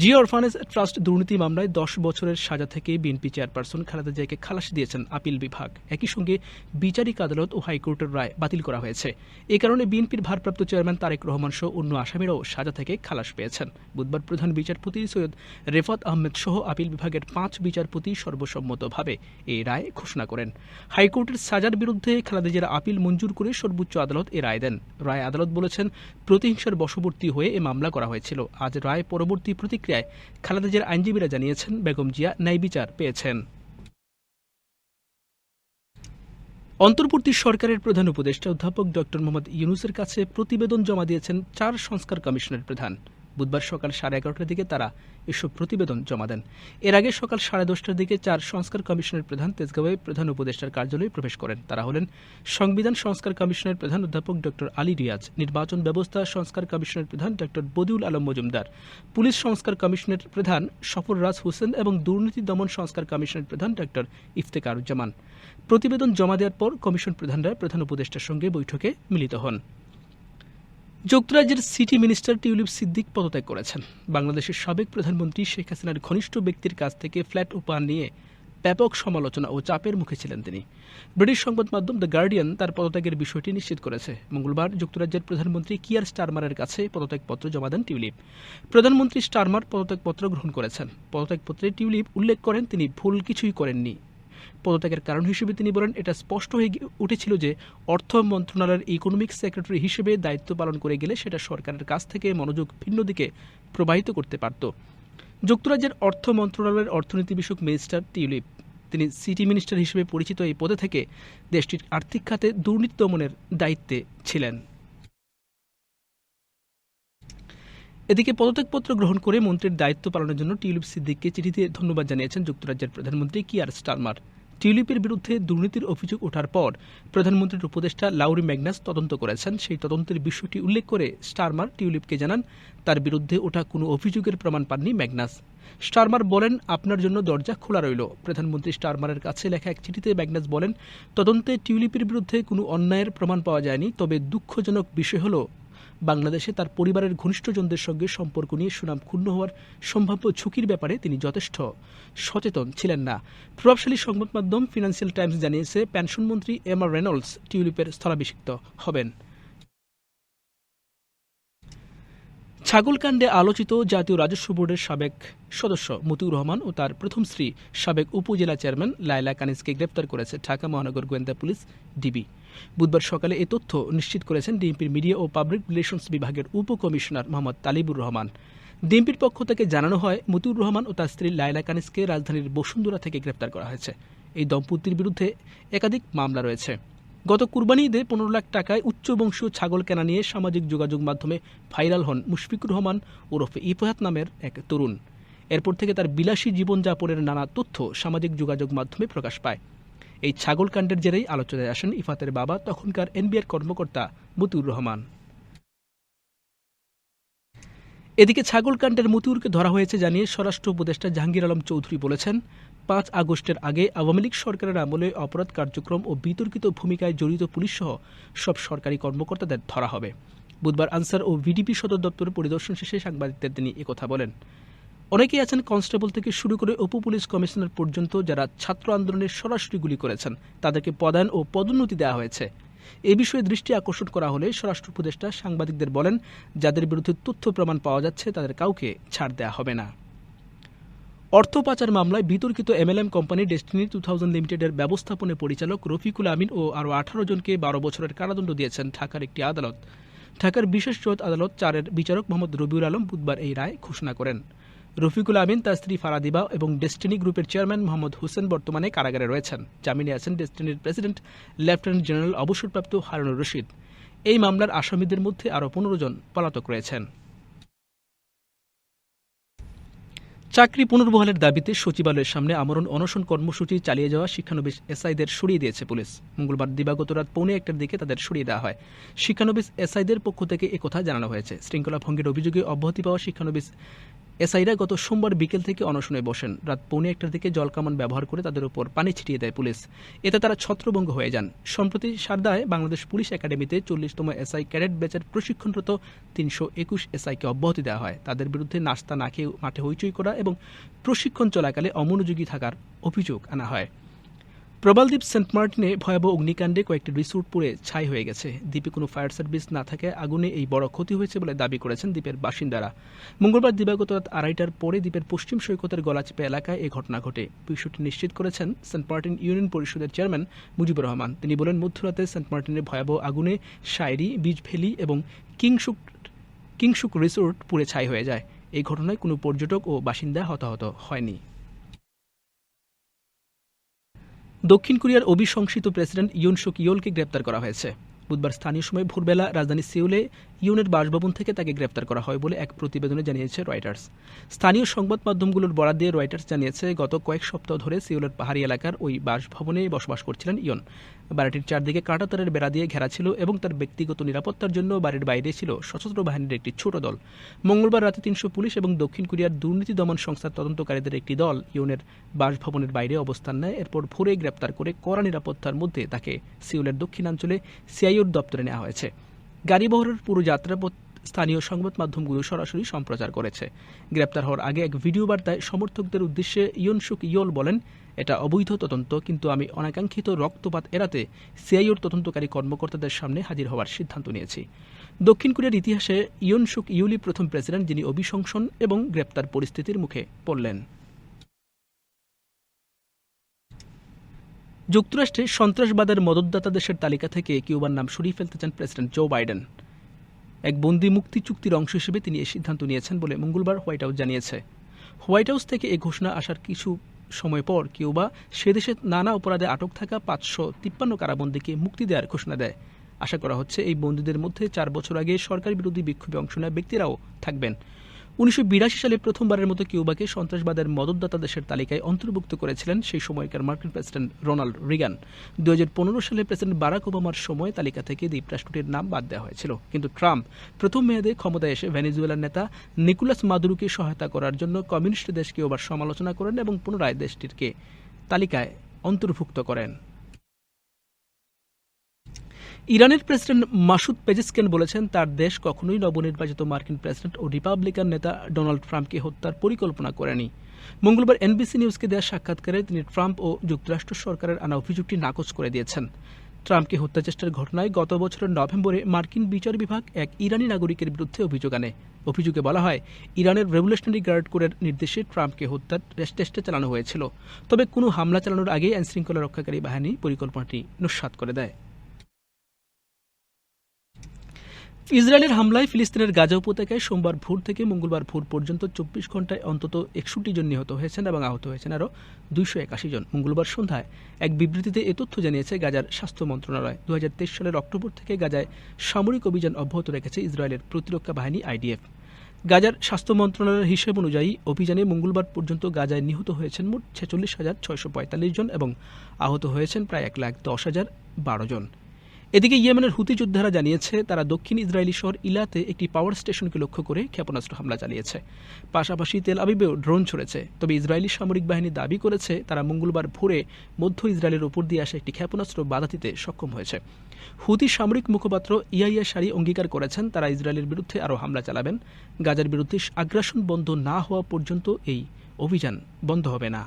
Jio orphanage trust দুর্নীতি মামলায় দশ বছরের সাজা থেকে বিএনপি চেয়ারপারসন খালেদা জিয়াকে খালাস দিয়েছেন আপিল বিভাগ। একই সঙ্গে বিচারিক আদালত ও হাইকোর্টের রায় বাতিল করা হয়েছে। এ কারণে বিএনপির ভারপ্রাপ্ত চেয়ারম্যান তারেক রহমান সহ অন্য আসামিরাও সাজা থেকে খালাস পেয়েছেন। বুধবার প্রধান বিচারপতি সৈয়দ রেফাত আহমেদ সহ আপিল বিভাগের পাঁচ বিচারপতি সর্বসম্মতভাবে এই রায় ঘোষণা করেন। হাইকোর্টের সাজার বিরুদ্ধে খালেদা জিয়ার আপিল মঞ্জুর করে সর্বোচ্চ আদালত এ রায় দেন। রায় আদালত বলেছেন, প্রতিহিংসার বশবর্তী হয়ে এ মামলা করা হয়েছিল। আজ রায় পরবর্তী প্রতিক্রিয়ায় খালেদা জিয়ার আইনজীবীরা জানিয়েছেন, বেগম জিয়া ন্যায় বিচার পেয়েছেন। অন্তর্বর্তী সরকারের প্রধান উপদেষ্টা অধ্যাপক ড মোহাম্মদ ইউনুসের কাছে প্রতিবেদন জমা দিয়েছেন চার সংস্কার কমিশনের প্রধান। বুধবার সকাল সাড়ে এগারোটার দিকে তারা এসব প্রতিবেদন জমা দেন। এর আগে সকাল সাড়ে দশটার দিকে চার সংস্কার কমিশনের প্রধান তেজগাঁওয়ে প্রধান উপদেষ্টার কার্যালয়ে প্রবেশ করেন। তারা হলেন সংবিধান সংস্কার কমিশনের প্রধান অধ্যাপক ডক্টর আলী রিয়াজ, নির্বাচন ব্যবস্থা সংস্কার কমিশনের প্রধান ডক্টর বদিউল আলম মজুমদার, পুলিশ সংস্কার কমিশনের প্রধান সফররাজ হোসেন এবং দুর্নীতি দমন সংস্কার কমিশনের প্রধান ডক্টর ইফতেকারুজ্জামান। প্রতিবেদন জমা দেওয়ার পর কমিশন প্রধানরা প্রধান উপদেষ্টার সঙ্গে বৈঠকে মিলিত হন। যুক্তরাজ্যের সিটি মিনিস্টার টিউলিপ সিদ্দিক পদত্যাগ করেছেন। বাংলাদেশের সাবেক প্রধানমন্ত্রী শেখ হাসিনার ঘনিষ্ঠ ব্যক্তির কাছ থেকে ফ্ল্যাট উপহার নিয়ে ব্যাপক সমালোচনা ও চাপের মুখে ছিলেন তিনি। ব্রিটিশ সংবাদ মাধ্যম দ্য গার্ডিয়ান তার পদত্যাগের বিষয়টি নিশ্চিত করেছে। মঙ্গলবার যুক্তরাজ্যের প্রধানমন্ত্রী কিয়ার স্টারমারের কাছে পদত্যাগপত্র জমা দেন টিউলিপ। প্রধানমন্ত্রী স্টারমার পদত্যাগপত্র গ্রহণ করেছেন। পদত্যাগপত্রে টিউলিপ উল্লেখ করেন তিনি ভুল কিছুই করেননি। পদত্যাগের কারণ হিসেবে তিনি বলেন, এটা স্পষ্ট হয়ে উঠেছিল যে অর্থ মন্ত্রণালয়ের ইকোনমিক সেক্রেটারি হিসেবে দায়িত্ব পালন করে গেলে সেটা সরকারের কাছ থেকে মনোযোগ ভিন্ন দিকে প্রবাহিত করতে পারত। যুক্তরাজ্যের অর্থ মন্ত্রণালয়ের অর্থনীতি বিষয়ক মিনিস্টার টিউলিপ, তিনি সিটি মিনিস্টার হিসেবে পরিচিত এই পদে থেকে দেশটির আর্থিক খাতে দুর্নীতি দমনের দায়িত্বে ছিলেন। এদিকে পদত্যাগপত্র গ্রহণ করে মন্ত্রীর দায়িত্ব পালনের জন্য টিউলিপ সিদ্দিককে চিঠিতে ধন্যবাদ জানিয়েছেন যুক্তরাজ্যের প্রধানমন্ত্রী কিয়ার স্টারমার টিউলিপের বিরুদ্ধে দুর্নীতির অভিযোগ ওঠার পর প্রধানমন্ত্রীর উপদেষ্টা লাউরি ম্যাগনাস তদন্ত করেছেন। সেই তদন্তের বিষয়টি উল্লেখ করে স্টারমার টিউলিপকে জানান, তার বিরুদ্ধে ওঠা কোনো অভিযোগের প্রমাণ পাননি ম্যাগনাস। স্টারমার বলেন, আপনার জন্য দরজা খোলা রইল। প্রধানমন্ত্রী স্টারমারের কাছে লেখা এক চিঠিতে ম্যাগনাস বলেন, তদন্তে টিউলিপের বিরুদ্ধে কোনো অন্যায়ের প্রমাণ পাওয়া যায়নি, তবে দুঃখজনক বিষয় হলো বাংলাদেশে তার পরিবারের ঘনিষ্ঠজনদের সঙ্গে সম্পর্ক নিয়ে সুনাম ক্ষুণ্ণ হওয়ার সম্ভাব্য ঝুঁকির ব্যাপারে তিনি যথেষ্ট সচেতন ছিলেন না। প্রভাবশালী সংবাদ মাধ্যম ফিনান্সিয়াল টাইমস জানিয়েছে পেনশনমন্ত্রী এম রেনল্ডস টিউলিপের স্থলাভিষিক্ত হবেন। ছাগলকাণ্ডে আলোচিত জাতীয় রাজস্ব বোর্ডের সাবেক সদস্য মতিউর রহমান ও তার প্রথম স্ত্রী সাবেক উপজেলা চেয়ারম্যান লায়লা কানিজকে গ্রেপ্তার করেছে ঢাকা মহানগর গোয়েন্দা পুলিশ ডিবি। বুধবার সকালে এ তথ্য নিশ্চিত করেছেন ডিএমপির মিডিয়া ও পাবলিক রিলেশনস বিভাগের উপকমিশনার মোহাম্মদ তালিবুর রহমান। ডিএমপির পক্ষ থেকে জানানো হয়, মতিউর রহমান ও তার স্ত্রী লায়লা কানিজকে রাজধানীর বসুন্ধরা থেকে গ্রেপ্তার করা হয়েছে। এই দম্পতির বিরুদ্ধে একাধিক মামলা রয়েছে। গত কুরবানি ঈদে পনেরো লাখ টাকায় উচ্চ বংশীয় ছাগল কেনা নিয়ে সামাজিক যোগাযোগ মাধ্যমে ভাইরাল হন মুশফিকুর রহমান ওরফে ইফাহাত নামের এক তরুণ। এরপর থেকে তার বিলাসী জীবনযাপনের নানা তথ্য সামাজিক যোগাযোগ মাধ্যমে প্রকাশ পায়। এই ছাগল কাণ্ডের জেরেই আলোচনায় আসেন ইফাতের বাবা, তখনকার এনবিআর কর্মকর্তা মতিউর রহমান। এদিকে ছাগল কাণ্ডের মতিউরকে ধরা হয়েছে জানিয়ে স্বরাষ্ট্র উপদেষ্টা জাহাঙ্গীর আলম চৌধুরী বলেছেন পাঁচ আগস্টের আগে আওয়ামী লীগ সরকারের আমলে অপরাধ কার্যক্রম ও বিতর্কিত ভূমিকায় জড়িত পুলিশসহ সব সরকারি কর্মকর্তাদের ধরা হবে। বুধবার আনসার ও ভিডিপি সদর দপ্তরের পরিদর্শন শেষে সাংবাদিকদের তিনি একথা বলেন। অনেকেই আছেন কনস্টেবল থেকে শুরু করে উপ পুলিশ কমিশনার পর্যন্ত যারা ছাত্র আন্দোলনের সরাসরি গুলি করেছেন, তাদেরকে পদায়ন ও পদোন্নতি দেওয়া হয়েছে। এ বিষয়ে দৃষ্টি আকর্ষণ করা হলে স্বরাষ্ট্র উপদেষ্টা সাংবাদিকদের বলেন, যাদের বিরুদ্ধে তথ্য প্রমাণ পাওয়া যাচ্ছে, তাদের কাউকে ছাড় দেওয়া হবে না। অর্থ পাচার মামলায় বিতর্কিত MLM company Destiny two thousand লিমিটেডের ব্যবস্থাপনা পরিচালক রফিকুল আমিন ও আরও আঠারো জনকে বারো বছরের কারাদণ্ড দিয়েছেন ঢাকার একটি আদালত। ঢাকার বিশেষ জজ আদালত চারের বিচারক মোহাম্মদ রবিউল আলম বুধবার এই রায় ঘোষণা করেন। রফিকুল আমিন তার স্ত্রী ফারাদিবা এবং ডেস্টিনি গ্রুপের চেয়ারম্যান মোহাম্মদ হোসেন বর্তমানে কারাগারে রয়েছেন। জামিনে আছেন ডেস্টিনির প্রেসিডেন্ট লেফটেন্যান্ট জেনারেল অবসরপ্রাপ্ত হারুনুর রশিদ। এই মামলার আসামিদের মধ্যে আরও পনেরো জন পলাতক রয়েছেন। চাকরি পুনর্বহালের দাবিতে সচিবালয়ের সামনে আমরণ অনশন কর্মসূচি চালিয়ে যাওয়া শিক্ষানবিশ এসআইদের সরিয়ে দিয়েছে পুলিশ। মঙ্গলবার দিবাগত রাত পৌনে একটার দিকে তাদের সরিয়ে দেওয়া হয়। শিক্ষানবিশ এসআইদের পক্ষ থেকে একথা জানানো হয়েছে। শৃঙ্খলা ভঙ্গের অভিযোগে অব্যাহতি পাওয়া শিক্ষানবিশ এসআইরা গত সোমবার বিকেল থেকে অনশনে বসেন। রাত পৌনে একটার দিকে জলকামান ব্যবহার করে তাদের উপর পানি ছিটিয়ে দেয় পুলিশ। এতে তারা ছত্রভঙ্গ হয়ে যান। সম্প্রতি সারদায় বাংলাদেশ পুলিশ একাডেমিতে চল্লিশতম এসআই ক্যাডেট ব্যাচের প্রশিক্ষণরত তিনশো একুশ এসআইকে অব্যাহতি দেওয়া হয়। তাদের বিরুদ্ধে নাস্তা না খেয়ে মাঠে হইচই করা এবং প্রশিক্ষণ চলাকালে অমনোযোগী থাকার অভিযোগ আনা হয়। প্রবালদ্বীপ সেন্ট মার্টিনে ভয়াবহ অগ্নিকাণ্ডে কয়েকটি রিসোর্ট পুড়ে ছাই হয়ে গেছে। দ্বীপে কোনো ফায়ার সার্ভিস না থাকায় আগুনে এই বড় ক্ষতি হয়েছে বলে দাবি করেছেন দ্বীপের বাসিন্দারা। মঙ্গলবার দিবাগত রাত আড়াইটার পরে দ্বীপের পশ্চিম সৈকতের গলাচিপা এলাকায় এই ঘটনা ঘটে। বিষয়টি নিশ্চিত করেছেন সেন্ট মার্টিন ইউনিয়ন পরিষদের চেয়ারম্যান মুজিবুর রহমান। তিনি বলেন, মধ্যরাতে সেন্ট মার্টিনের ভয়াবহ আগুনে শায়রি বীজ ভ্যালি এবং কিংসুক কিংসুক রিসোর্ট পুড়ে ছাই হয়ে যায়। এই ঘটনায় কোনো পর্যটক ও বাসিন্দা হতাহত হয়নি। দক্ষিণ কোরিয়ার অভিশংসিত প্রেসিডেন্ট ইউন সুক ইয়োলকে গ্রেপ্তার করা হয়েছে। বুধবার স্থানীয় সময় ভোরবেলা রাজধানী সিউলে ইউনের বাসভবন থেকে তাকে গ্রেপ্তার করা হয় বলে এক প্রতিবেদনে জানিয়েছে রয়টার্স। স্থানীয় সংবাদ মাধ্যমগুলোর বরাদ দিয়ে রয়টার্স জানিয়েছে, গত কয়েক সপ্তাহ ধরে সিউলের পাহাড়ি এলাকার ওই বাসভবনে বসবাস করছিলেন ইয়ন। বাড়িটির চারদিকে কাঁটাতারের বেড়া দিয়ে ঘেরা ছিল এবং তার ব্যক্তিগত নিরাপত্তার জন্য বাড়ির বাইরে ছিল সশস্ত্র বাহিনীর একটি ছোট দল। মঙ্গলবার রাতে তিনশো পুলিশ এবং দক্ষিণ কোরিয়ার দুর্নীতি দমন সংস্থার তদন্তকারীদের একটি দল ইউনের বাসভবনের বাইরে অবস্থান নেয়। এরপর ভোরে গ্রেপ্তার করে কড়া নিরাপত্তার মধ্যে তাকে সিউলের দক্ষিণাঞ্চলে সিআইওর দপ্তরে নেওয়া হয়েছে। গাড়িবহরের পুরো যাত্রাপথ স্থানীয় সংবাদ মাধ্যমগুলো সরাসরি সম্প্রচার করেছে। গ্রেপ্তার হওয়ার আগে এক ভিডিও বার্তায় সমর্থকদের উদ্দেশ্যে ইয়নসুক ইয়ল বলেন, এটা অবৈধ তদন্ত, কিন্তু আমি অনাকাঙ্ক্ষিত রক্তপাত এড়াতে সিআইওর তদন্তকারী কর্মকর্তাদের সামনে হাজির হওয়ার সিদ্ধান্ত নিয়েছি। দক্ষিণ কোরিয়ার ইতিহাসে ইয়নসুক ইউলি প্রথম প্রেসিডেন্ট যিনি অভিশংসন এবং গ্রেপ্তার পরিস্থিতির মুখে পড়লেন। যুক্তরাষ্ট্রে সন্ত্রাসবাদের মদতদাতা দেশের তালিকা থেকে কিউবার নাম সরিয়ে ফেলতে চান প্রেসিডেন্ট জো বাইডেন। এক বন্দি মুক্তি চুক্তির অংশ হিসেবে তিনি এই সিদ্ধান্ত নিয়েছেন বলে মঙ্গলবার হোয়াইট হাউস জানিয়েছে। হোয়াইট হাউস থেকে এই ঘোষণা আসার কিছু সময় পর কিউবা সে দেশে নানা অপরাধে আটক থাকা পাঁচশো তিপ্পান্ন কারাবন্দীকে মুক্তি দেওয়ার ঘোষণা দেয়। আশা করা হচ্ছে এই বন্দীদের মধ্যে চার বছর আগে সরকার বিরোধী বিক্ষোভে অংশ নেওয়া ব্যক্তিরাও থাকবেন। উনিশশো বিরাশি সালে প্রথমবারের মতো কিউবাকে সন্ত্রাসবাদের মদতদাতা দেশের তালিকায় অন্তর্ভুক্ত করেছিলেন সেই সময়কার মার্কিন প্রেসিডেন্ট রোনাল্ড রিগান। দুই হাজার পনেরো সালে প্রেসিডেন্ট বারাক ওবামার সময় তালিকা থেকে দ্বীপরাষ্ট্রটির নাম বাদ দেওয়া হয়েছিল। কিন্তু ট্রাম্প প্রথম মেয়াদে ক্ষমতায় এসে ভেনেজুয়েলার নেতা নিকোলাস মাদুরুকে সহায়তা করার জন্য কমিউনিস্ট দেশ কিউবার সমালোচনা করেন এবং পুনরায় দেশটিকে তালিকায় অন্তর্ভুক্ত করেন। ইরানের প্রেসিডেন্ট মাসুদ পেজিসকেন বলেছেন, তার দেশ কখনোই নবনির্বাচিত মার্কিন প্রেসিডেন্ট ও রিপাবলিকান নেতা ডোনাল্ড ট্রাম্পকে হত্যার পরিকল্পনা করেনি। মঙ্গলবার এনবিসি নিউজকে দেওয়া সাক্ষাৎকারে তিনি ট্রাম্প ও যুক্তরাষ্ট্র সরকারের আনা অভিযোগটি নাকচ করে দিয়েছেন। ট্রাম্পকে হত্যা চেষ্টার ঘটনায় গত বছরের নভেম্বরে মার্কিন বিচার বিভাগ এক ইরানি নাগরিকের বিরুদ্ধে অভিযোগ আনে। অভিযোগে বলা হয়, ইরানের রেভলিউশনারি গার্ড কোরের নির্দেশে ট্রাম্পকে হত্যার চেষ্টা চালানো হয়েছিল। তবে কোনো হামলা চালানোর আগে আইনশৃঙ্খলা রক্ষাকারী বাহিনী পরিকল্পনাটি নস্বাত করে দেয়। ইসরায়েলের হামলায় ফিলিস্তিনের গাজা উপত্যকায় সোমবার ভোর থেকে মঙ্গলবার ভোর পর্যন্ত চব্বিশ ঘন্টায় অন্তত একষট্টি জন নিহত হয়েছেন এবং আহত হয়েছেন আরও দুইশো একাশি জন। মঙ্গলবার সন্ধ্যায় এক বিবৃতিতে এ তথ্য জানিয়েছে গাজার স্বাস্থ্য মন্ত্রণালয়। দুই হাজার তেইশ সালের অক্টোবর থেকে গাজায় সামরিক অভিযান অব্যাহত রেখেছে ইসরায়েলের প্রতিরক্ষা বাহিনী আইডিএফ। গাজার স্বাস্থ্য মন্ত্রণালয়ের হিসেব অনুযায়ী অভিযানে মঙ্গলবার পর্যন্ত গাজায় নিহত হয়েছেন মোট ছেচল্লিশ হাজার ছয়শো পঁয়তাল্লিশ জন এবং আহত হয়েছেন প্রায় এক লাখ দশ হাজার বারো জন। এদিকে ইয়েমেনের হুতি যোদ্ধারা জানিয়েছে, তারা দক্ষিণ ইসরায়েলি শহর ইলাতে একটি পাওয়ার স্টেশনকে লক্ষ্য করে ক্ষেপণাস্ত্র হামলা চালিয়েছে পাশাপাশি তেল আবিবেও ড্রোন ছড়েছে। তবে ইসরায়েলি সামরিক বাহিনী দাবি করেছে, তারা মঙ্গলবার ভোরে মধ্য ইসরায়েলের উপর দিয়ে আসা একটি ক্ষেপণাস্ত্র বাধা দিতে সক্ষম হয়েছে। হুতি সামরিক মুখপাত্র ইয়াইয়া সারি অঙ্গীকার করেছেন, তারা ইসরায়েলের বিরুদ্ধে আরও হামলা চালাবেন। গাজার বিরুদ্ধে আগ্রাসন বন্ধ না হওয়া পর্যন্ত এই অভিযান বন্ধ হবে না।